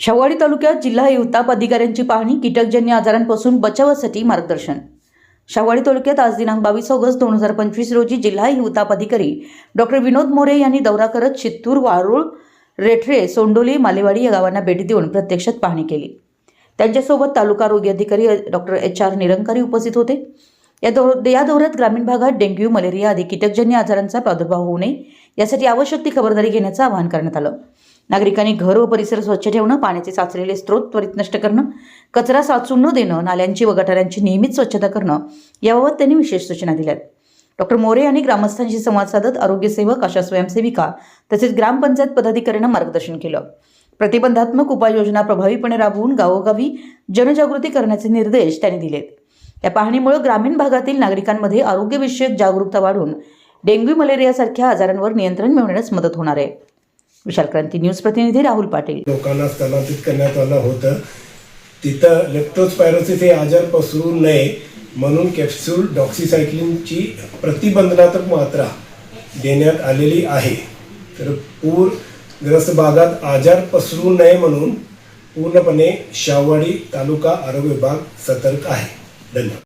शाहवाडी तालुक्यात जिल्हा युवताप अधिकाऱ्यांची पाहणी कीटकजन्य आजारांपासून बचावासाठी मार्गदर्शन. शाहवाडी तालुक्यात आज दिनांक बावीस ऑगस्ट दोन हजार पंचवीस रोजी जिल्हा हिवताप अधिकारी डॉक्टर विनोद मोरे यांनी दौरा करत चित्तूर वारुळ रेठरे सोंडोली मालेवाडी या गावांना भेट देऊन प्रत्यक्षात पाहणी केली. त्यांच्यासोबत तालुका आरोग्य अधिकारी डॉक्टर एच आर निरंकारी उपस्थित होते. या दौ या दौऱ्यात ग्रामीण भागात डेंग्यू मलेरिया आदी कीटकजन्य आजारांचा प्रादुर्भाव होऊ नये यासाठी आवश्यक ती खबरदारी घेण्याचं आवाहन करण्यात आलं. नागरिकांनी घर व परिसर स्वच्छ ठेवणं पाण्याचे साचलेले स्रोत त्वरित नष्ट करणं कचरा साचून न देणं नाल्यांची व गटारांची नियमित स्वच्छता करणं याबाबत त्यांनी विशेष सूचना दिल्यात. डॉक्टर मोरे यांनी ग्रामस्थांशी संवाद साधत आरोग्यसेवक अशा स्वयंसेविका तसेच ग्रामपंचायत पदाधिकाऱ्यांना मार्गदर्शन केलं. प्रतिबंधात्मक उपाययोजना प्रभावीपणे राबवून गावोगावी जनजागृती करण्याचे निर्देश त्यांनी दिलेत. या पाहणीमुळे ग्रामीण भागातील नागरिकांमध्ये आरोग्यविषयक जागरूकता वाढून डेंग्यू मलेरियासारख्या आजारांवर नियंत्रण मिळवण्यास मदत होणार आहे. विशाल क्रांती न्यूज प्रतिनिधी राहुल पाटील. लोकांना स्थलांतरित करण्यात आलं होतं. तिथं लेप्टोस्पायरोसिस हे आजार पसरू नये म्हणून कॅप्सूल डॉक्सिसायक्लिनची प्रतिबंधनात्मक मात्रा देण्यात आलेली आहे. तर पूरग्रस्त भागात आजार पसरू नये म्हणून पूर्णपणे शाहवाडी तालुका आरोग्य विभाग सतर्क आहे. धन्यवाद.